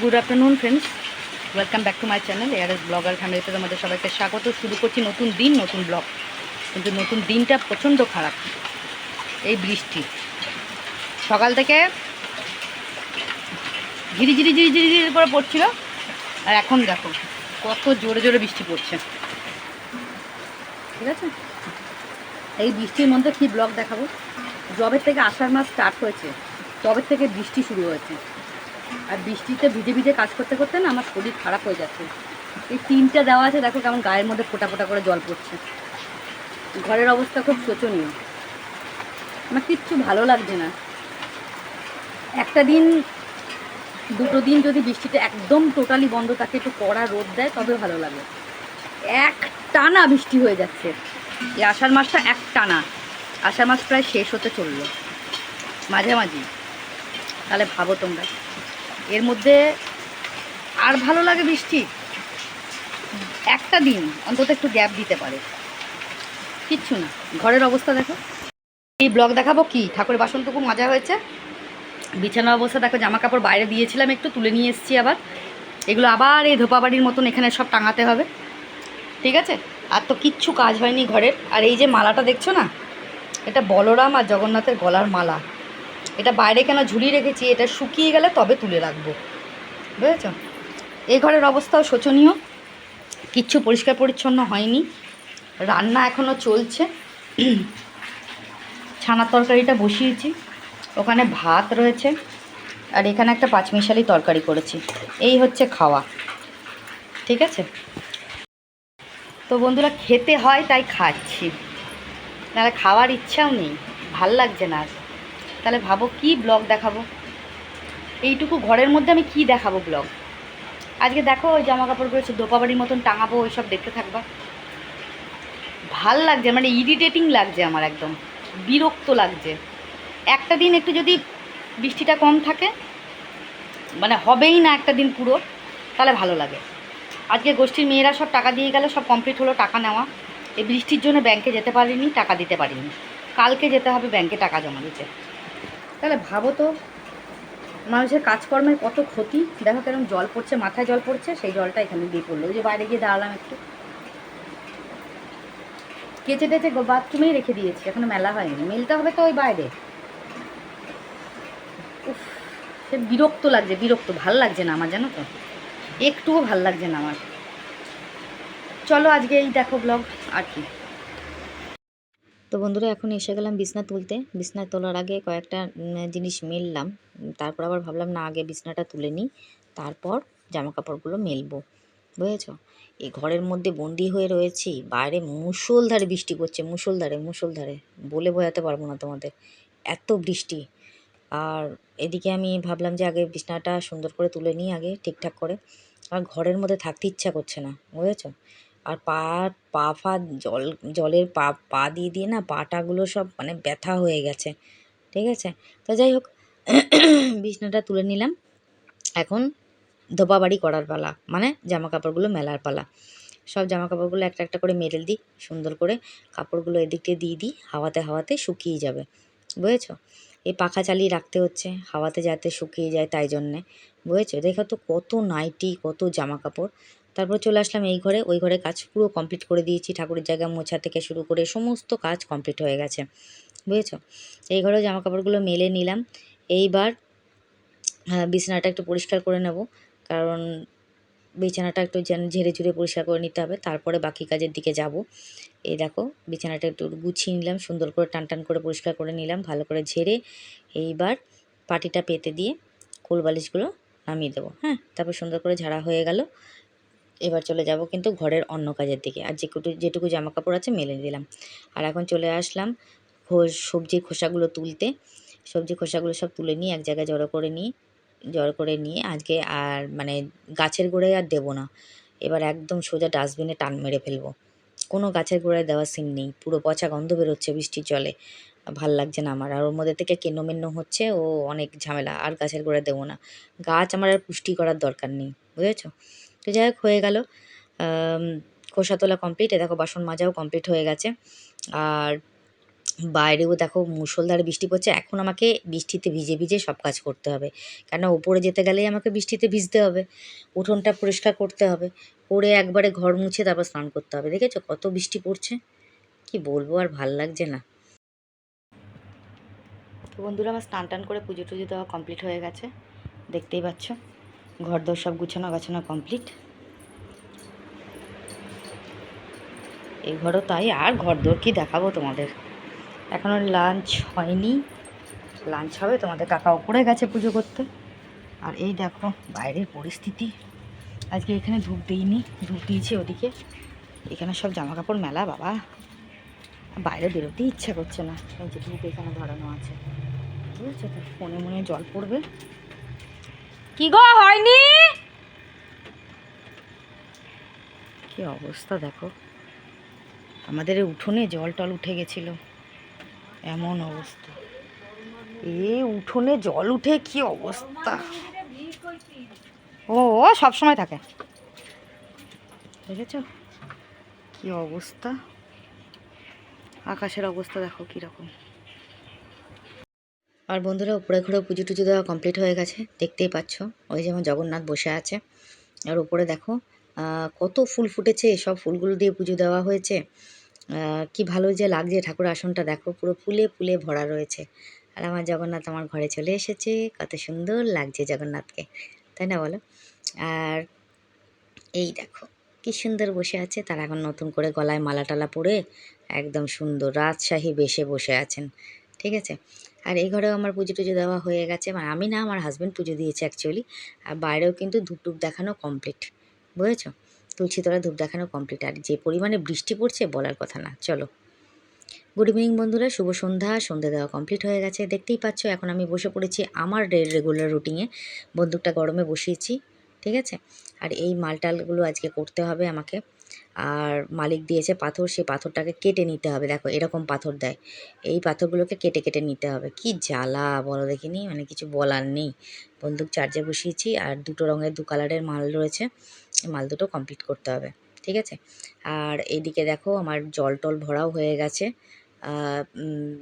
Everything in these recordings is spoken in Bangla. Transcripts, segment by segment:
Good afternoon friends welcome back to my channel air blogger ফ্যামিলিতে তোমাদের সবাইকে স্বাগত। শুরু করছি নতুন দিন, নতুন ব্লগ কিন্তু নতুন দিনটা প্রচণ্ড খারাপ। এই বৃষ্টি। সকাল থেকে ঝিরি ঝিরি ঝিরি ঝিরি ঝিরি করে পড়ছিল। আর এখন দেখো, কত জোরে জোরে বৃষ্টি পড়ছে। ঠিক আছে? এই বৃষ্টির মধ্যে কী ব্লগ দেখাবো? জবের থেকে আষাঢ় মাস স্টার্ট হয়েছে, তবে থেকে বৃষ্টি শুরু হয়েছে। আর বৃষ্টিতে ভিজে ভিজে কাজ করতে করতে না আমার শরীর খারাপ হয়ে যাচ্ছে। এই তিনটা দেওয়া আছে, দেখো কেমন গায়ের মধ্যে ফোটা ফোটা করে জল পড়ছে। ঘরের অবস্থা খুব শোচনীয়। আমার কিচ্ছু ভালো লাগছে না। একটা দিন, দুটো দিন যদি বৃষ্টিটা একদম টোটালি বন্ধ থাকে, একটু কড়া রোদ দেয়, তবে ভালো লাগে। এক টানা বৃষ্টি হয়ে যাচ্ছে। এই আষাঢ় মাসটা এক টানা আষাঢ় মাস প্রায় শেষ হতে চলল। মাঝামাঝি। তাহলে ভাবো তোমরা। এর মধ্যে আর ভালো লাগে বৃষ্টি। একটা দিন অন্তত একটু গ্যাপ দিতে পারে। কিচ্ছু না। ঘরের অবস্থা দেখো। এই ব্লগ দেখাবো কি? ঠাকুরের বাসনটুকু মজা হয়েছে। বিছানার অবস্থা দেখো জামা কাপড় বাইরে দিয়েছিলাম, একটু তুলে নিয়ে এসেছি আবার। এগুলো আবার এই ধোপাবাড়ির মতন এখানে সব টাঙাতে হবে। ঠিক আছে? আর তো কিচ্ছু কাজ হয়নি ঘরের। আর এই যে মালাটা দেখছ না? এটা বলরাম আর জগন্নাথের গলার মালা। এটা বাইরে কেন ঝুলিয়ে রেখেছি, এটা শুকিয়ে গেলে তবে তুলে রাখব। বুঝেছ? এই ঘরের অবস্থাও শোচনীয়। কিচ্ছু পরিষ্কার পরিচ্ছন্ন হয়নি। রান্না এখনও চলছে। ছানার তরকারিটা বসিয়েছি। ওখানে ভাত রয়েছে। আর এখানে একটা পাঁচমিশালি তরকারি করেছি। এই হচ্ছে খাওয়া। ঠিক আছে? তো বন্ধুরা, খেতে হয় তাই খাচ্ছি। নাহলে খাওয়ার ইচ্ছাও নেই। ভালো লাগছে না আর। তাহলে ভাবো কি ব্লগ দেখাবো? এইটুকু ঘরের মধ্যে আমি কি দেখাবো ব্লগ? আজকে দেখো ওই জামা কাপড়গুলো হচ্ছে দোপাবাড়ির মতন টাঙাবো ওই সব দেখতে থাকবা। ভালো লাগছে মানে ইরিটেটিং লাগছে আমার একদম। বিরক্ত লাগছে। একটা দিন একটু যদি বৃষ্টিটা কম থাকে মানে হবেই না একটা দিন পুরো, তাহলে ভালো লাগে। আজকে গোষ্ঠীর মেয়েরা সব টাকা দিয়ে গেলে, সব কমপ্লিট হলো টাকা নেওয়া। এই বৃষ্টির জন্য ব্যাংকে যেতে পারিনি, টাকা দিতে পারিনি। কালকে যেতে হবে ব্যাংকে টাকা জমা দিতে। তাহলে ভাবো তো, মানুষের কাজকর্মের কত ক্ষতি? দেখো কেরম জল পড়ছে, মাথায় জল পড়ছে, সেই জলটা এখানে দিয়ে পড়ল। ওই যে বাইরে গিয়ে দাঁড়ালাম একটু। কেচে টেচে বাথরুমেই রেখে দিয়েছি, এখনও মেলা হয়নি। মেলতে হবে তো ওই বাইরে। উফ, সে বিরক্ত লাগছে, বিরক্ত। ভালো লাগছে না আমার, জানো তো? একটুও ভালো লাগছে না আমার। চলো আজকে এই দেখো ব্লগ আর কি। তো বন্ধুরা, এখন এসে গেলাম বিছনা তুলতে। বিছনা তোলার আগে কয়েকটা জিনিস মেললাম। তারপর আবার ভাবলাম, না, আগে বিছনাটা তুলে নিই। তারপর জামা কাপড়গুলো মেলবো। বুঝেছ? এই ঘরের মধ্যে বন্দি হয়ে রয়েছি। বাইরে মুষলধারে বৃষ্টি পড়ছে, মুষলধারে মুষলধারে। বলে বোঝাতে পারব না তোমাদের। এত বৃষ্টি। আর এদিকে আমি ভাবলাম যে, আগে বিছনাটা সুন্দর করে তুলে নিই আগে, ঠিকঠাক করে। আর ঘরের মধ্যে থাকতে ইচ্ছা করছে না, বুঝেছ? আর পা পা ফা জল, জলের পা পা দিয়ে দিয়ে না পাটাগুলো সব মানে ব্যথা হয়ে গেছে, ঠিক আছে? তো যাই হোক, বিছনাটা তুলে নিলাম। এখন ধোপাবাড়ি করার পালা মানে জামা কাপড়গুলো মেলার পালা। সব জামা কাপড়গুলো একটা একটা করে মেলে দিই, সুন্দর করে কাপড়গুলো এদিকে দিয়ে দিই, হাওয়াতে হাওয়াতে শুকিয়ে যাবে, বুঝেছ? এই পাখা চালিয়ে রাখতে হচ্ছে, হাওয়াতে যাতে শুকিয়ে যায় তাই জন্যে, বুঝেছ? দেখো তো কত নাইটি, কত জামা কাপড় তারপর চলে আসলাম এই ঘরে। ওই ঘরে কাজ পুরো কমপ্লিট করে দিয়েছি। ঠাকুরের জায়গা মোছা থেকে শুরু করে সমস্ত কাজ কমপ্লিট হয়ে গেছে। বুঝেছ? এই ঘরেও জামা কাপড়গুলো মেলে নিলাম। এইবার হ্যাঁ, বিছানাটা একটু পরিষ্কার করে নেব। কারণ বিছানাটা একটু ঝেড়ে ঝুড়ে পরিষ্কার করে নিতে হবে। তারপরে বাকি কাজের দিকে যাব। এই দেখো বিছানাটা একটু গুছিয়ে নিলাম। সুন্দর করে টান টান করে পরিষ্কার করে নিলাম। ভালো করে ঝেড়ে এইবার পাটিটা পেতে দিয়ে কোল বালিশগুলো নামিয়ে দেবো। হ্যাঁ তারপর সুন্দর করে ঝাড়া হয়ে গেল। এবার চলে যাব কিন্তু ঘরের অন্য কাজের দিকে। আর যেটুকু যেটুকু জামা কাপড় আছে মেলে দিলাম। আর এখন চলে আসলাম খোস সবজির খোসাগুলো তুলতে। সবজি খোসাগুলো সব তুলে নিয়ে এক জায়গায় জড়ো করে নিই, জড়ো করে নিয়ে আজকে আর মানে গাছের গোড়ায় আর দেবো না। এবার একদম সোজা ডাস্টবিনে টান মেরে ফেলব। কোনো গাছের গোড়ায় দেওয়ার সিন নেই। পুরো পচা গন্ধ বেরোচ্ছে বৃষ্টির জলে। ভালো লাগছে না আমার। আর ওর মধ্যে থেকে কেন্নমেন্ন হচ্ছে, ও অনেক ঝামেলা। আর গাছের গোড়ায় দেবো না। গাছ আমার আর পুষ্টি করার দরকার নেই। বুঝেছ? তো যাই হোক, হয়ে গেল। খোসা তোলা কমপ্লিট এ দেখো বাসন মাজাও কমপ্লিট হয়ে গেছে। আর বাইরেও দেখো মুষলধারে বৃষ্টি পড়ছে। এখন আমাকে বৃষ্টিতে ভিজে ভিজে সব কাজ করতে হবে। কেন? ওপরে যেতে গেলেই আমাকে বৃষ্টিতে ভিজতে হবে। উঠোনটা পরিষ্কার করতে হবে। করে একবারে ঘর মুছে তারপর স্নান করতে হবে। দেখেছ? কত বৃষ্টি পড়ছে। কি বলব, আর ভালো লাগছে না। তো বন্ধুরা, আমার স্নান টান করে পুজো টুজো দেওয়া কমপ্লিট হয়ে গেছে। দেখতেই পাচ্ছ। ঘর দর সব গুছানো গাছানো কমপ্লিট এই ঘরও তাই, আর ঘর দর কি দেখাবো তোমাদের? এখনও লাঞ্চ হয়নি। লাঞ্চ হবে, তোমাদের কাকা উপরে গেছে পুজো করতে। আর এই দেখো, বাইরের পরিস্থিতি। আজকে এখানে ধূপ দিইনি, ধূপ দিয়েছি ওদিকে। এখানে সব জামা কাপড় মেলা, বাবা। বাইরে বেরোতেই ইচ্ছা করছে না। এই যে ধূপ এখানে ধরানো আছে। বুঝেছ তো? মনে মনে জল পড়বে। কি গো, হয়নি? কি অবস্থা দেখো। আমাদের উঠোনে জল টল উঠে গেছিল। এমন অবস্থা। এ উঠোনে জল উঠে কি অবস্থা। ও ও, সব সময় থাকে। দেখেছ? কি অবস্থা। আকাশের অবস্থা দেখো কীরকম। আর বন্ধুরা, উপরে ঘরে পুজো টুজো দেওয়া কমপ্লিট হয়ে গেছে। দেখতেই পাচ্ছ, ওই যেমন জগন্নাথ বসে আছে। আর উপরে দেখো কত ফুল ফুটেছে, সব ফুলগুলো দিয়ে পুজো দেওয়া হয়েছে। কি ভালো যে লাগছে ঠাকুর আসনটা, দেখো, পুরো ফুলে ফুলে ভরা রয়েছে। আর আমার জগন্নাথ আমার ঘরে চলে এসেছে, কত সুন্দর লাগছে জগন্নাথকে, তাই না বলো? আর এই দেখো, কি সুন্দর বসে আছে, তার এখন নতুন করে গলায় মালা টালা পরে একদম সুন্দর, রাজশাহী বেশে বসে আছেন, ঠিক আছে? আর এই ঘরেও আমার পুজো টুজো দেওয়া হয়ে গেছে। মানে আমি না, আমার হাজব্যান্ড পুজো দিয়েছে অ্যাকচুয়ালি আর বাইরেও কিন্তু ধূপ টুপ দেখানো কমপ্লিট বুঝেছ? তুলসী তলা ধূপ দেখানো কমপ্লিট আর যে পরিমাণে বৃষ্টি পড়ছে বলার কথা না, চলো। গুড ইভিনিং বন্ধুরা, শুভ সন্ধ্যা সন্ধ্যা দেওয়া কমপ্লিট হয়ে গেছে। দেখতেই পাচ্ছ, এখন আমি বসে পড়েছি আমার রেগুলার রুটিনে বন্দুকটা গরমে বসিয়েছি, ঠিক আছে? আর এই মালটালগুলো আজকে করতে হবে আমাকে। আর মালিক দিয়েছে পাথর, সেই পাথরটাকে কেটে নিতে হবে। দেখো, এরকম পাথর দেয়। এই পাথরগুলোকে কেটে কেটে নিতে হবে। কি জ্বালা, বলো দেখিনি? মানে কিছু বলার নেই। বন্দুক চার্জে বসিয়েছি আর দুটো রঙের, দু কালারের মাল রয়েছে। মাল দুটো কমপ্লিট করতে হবে, ঠিক আছে? আর এইদিকে দেখো, আমার জল টল ভরাও হয়ে গেছে।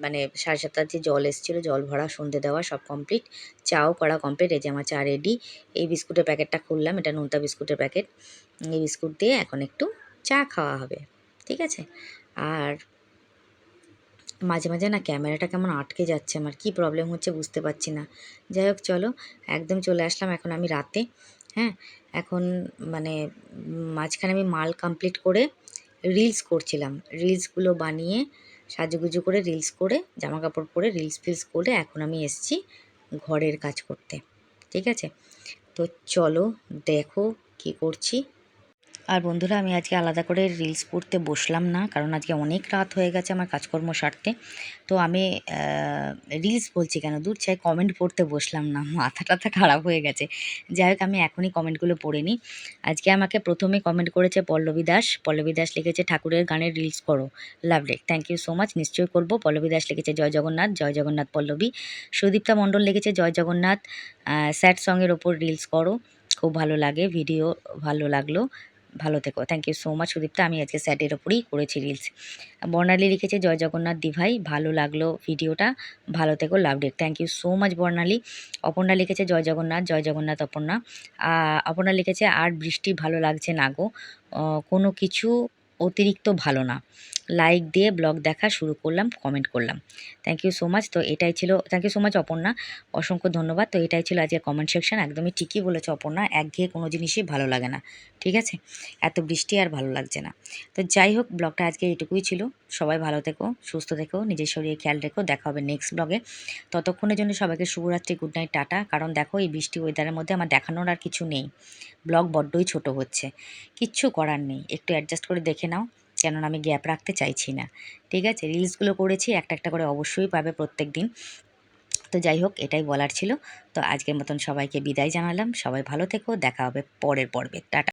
মানে সাড়ে সাতটার যে জল এসেছিল, জল ভরা, সন্ধে দেওয়া, সব কমপ্লিট চাও করা কমপ্লিট এই যে আমার চা রেডি এই বিস্কুটের প্যাকেটটা খুললাম। এটা নোনতা বিস্কুটের প্যাকেট। এই বিস্কুট দিয়ে এখন একটু চা খাওয়া হবে, ঠিক আছে? আর মাঝে মাঝে না ক্যামেরাটা কেমন আটকে যাচ্ছে, আমার কি প্রবলেম হচ্ছে বুঝতে পারছি না। যাই হোক, চলো, একদম চলে আসলাম এখন আমি রাতে হ্যাঁ? এখন মানে মাঝখানে আমি মাল কমপ্লিট করে রিলস করছিলাম। রিলসগুলো বানিয়ে, সাজুগুজু করে রিলস করে জামা কাপড় পরে রিলস ফিলস করে এখন আমি এসছি ঘরের কাজ করতে, ঠিক আছে? তো চলো, দেখো কি করছি। আর বন্ধুরা, আমি আজকে আলাদা করে রিলস করতে বসলাম না, কারণ আজকে অনেক রাত হয়ে গেছে আমার কাজকর্ম সারতে। তো আমি রিলস বলছি কেন? দূর চাই কমেন্ট পড়তে বসলাম না মাথা টাথা খারাপ হয়ে গেছে। যাই হোক, আমি এখনই কমেন্টগুলো পড়ে নিই। আজকে আমাকে প্রথমে কমেন্ট করেছে পল্লবী দাস। পল্লবী দাস লিখেছে, ঠাকুরের গানের রিলস করো। Love lovely thank you so much নিশ্চয়ই করব। পল্লবী দাস লিখেছে, জয় জগন্নাথ জয় জগন্নাথ পল্লবী। সুদীপ্তা মণ্ডল লিখেছে, জয় জগন্নাথ স্যাড সঙের ওপর রিলস করো। খুব ভালো লাগে ভিডিও ভালো লাগল। ভালো থেকো। Thank you so much Sudipta. আমি আজকে স্যাটের ওপরেই করেছি রিলস বর্ণালী লিখেছে, জয় জগন্নাথ দিভাই, ভালো লাগল ভিডিওটা। ভালো থেকো love date thank you so much Barnali. Aparna লিখেছে, জয় জগন্নাথ জয় জগন্নাথ অপর্ণা। অপর্ণা লিখেছে, আর বৃষ্টি ভালো লাগছে না গো। কোনো কিছু অতিরিক্ত ভালো না। লাইক দিয়ে ব্লগ দেখা শুরু করলাম কমেন্ট করলাম। থ্যাংক ইউ সো মাচ তো এটাই ছিল thank you so much Aparna. অসংখ্য ধন্যবাদ। তো এটাই ছিল আজকে কমেন্ট সেকশন একদমই ঠিকই বলেছে অপর্ণা, একঘেয়ে কোনো জিনিসই ভালো লাগে না, ঠিক আছে? এত বৃষ্টি আর ভালো লাগছে না। তো যাই হোক ব্লগটা আজকে এটুকুই ছিল। সবাই ভালো থেকো, সুস্থ থেকো, নিজের শরীরে খেয়াল রেখো। দেখা হবে নেক্সট ব্লগে ততক্ষণের জন্য সবাইকে শুভরাত্রি গুড নাইট টাটা। কারণ দেখো, এই বৃষ্টি ওয়েদারের মধ্যে আমার দেখানোর আর কিছু নেই। ব্লগ বড্ডই ছোট হচ্ছে। কিচ্ছু করার নেই। একটু অ্যাডজাস্ট করে দেখে নাও। কেননা আমি গ্যাপ রাখতে চাইছি না। ঠিক আছে? রিলসগুলো করেছি, একটা একটা করে অবশ্যই পাবে প্রত্যেক দিন। তো যাই হোক, এটাই বলার ছিল। তো আজকের মতন সবাইকে বিদায় জানালাম। সবাই ভালো থেকো, দেখা হবে পরের পর্বে। টাটা।